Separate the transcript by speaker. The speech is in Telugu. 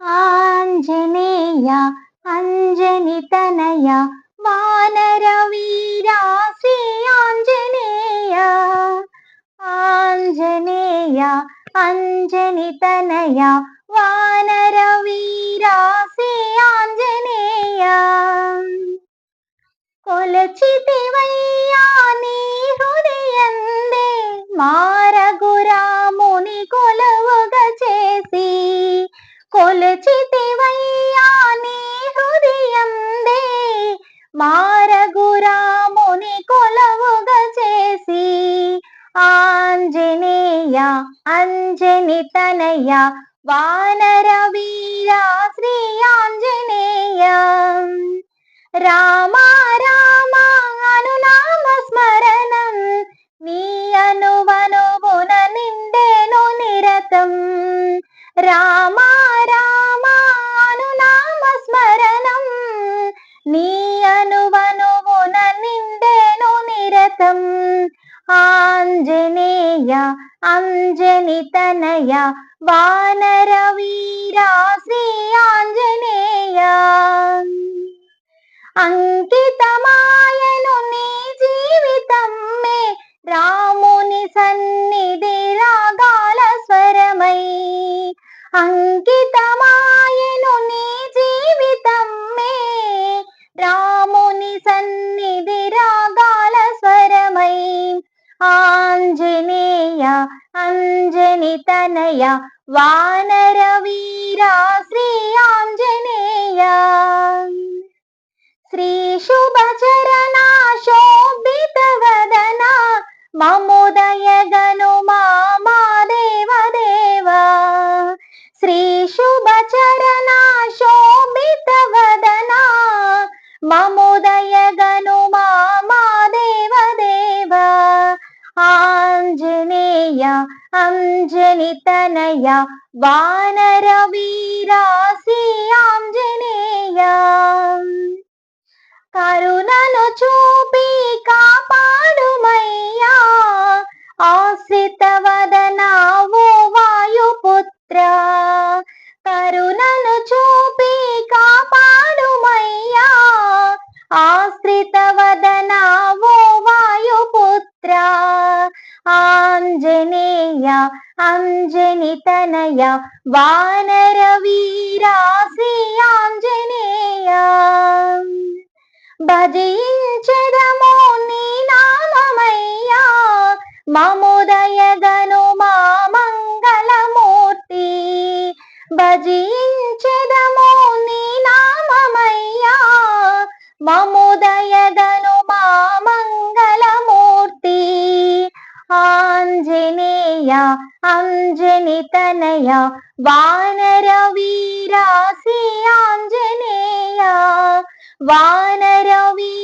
Speaker 1: ఆంజనేయ అంజని తనయ వానర వీరా శ్రీ ఆంజనేయ ఆంజనేయ అంజని తనయ వానర వీరా శ్రీ ఆంజనేయ మారగురాముని కొలవుగా చేసి ఆంజనేయ అంజని తనయ వానర వీర శ్రీ ఆంజనేయ. రామ రామ అనునామ స్మరణం నీ అనువనువున నిండేను నిరతం. రామ ఆంజనేయ అంజని తనయ వానర వీరా శ్రీ ఆంజనేయ. అంకితమాయను నీ జీవితం మే రాముని సన్నిధి రాగాల స్వరమై. అంకి అంజని తనయ వానర వీరా శ్రీ ఆంజనేయ. శ్రీ శుభచరణ అంజని తనయ వానర వీరాసి ఆంజనేయ. కరుణను చూపి కాపాడుమయ్యా ఆశ్రిత వదన ఆంజనేయ అంజని తనయ వానర వీరా శ్రీ ఆంజనేయ. భజించెదము నీ నామమయ్యా మముదయ గను మా మంగళమూర్తి. భజించెదము నీ నామమయ్యా మముదయ ఆంజనేయ అంజని తనయ వానర వీరా శ్రీ ఆంజనేయ వానర వీరా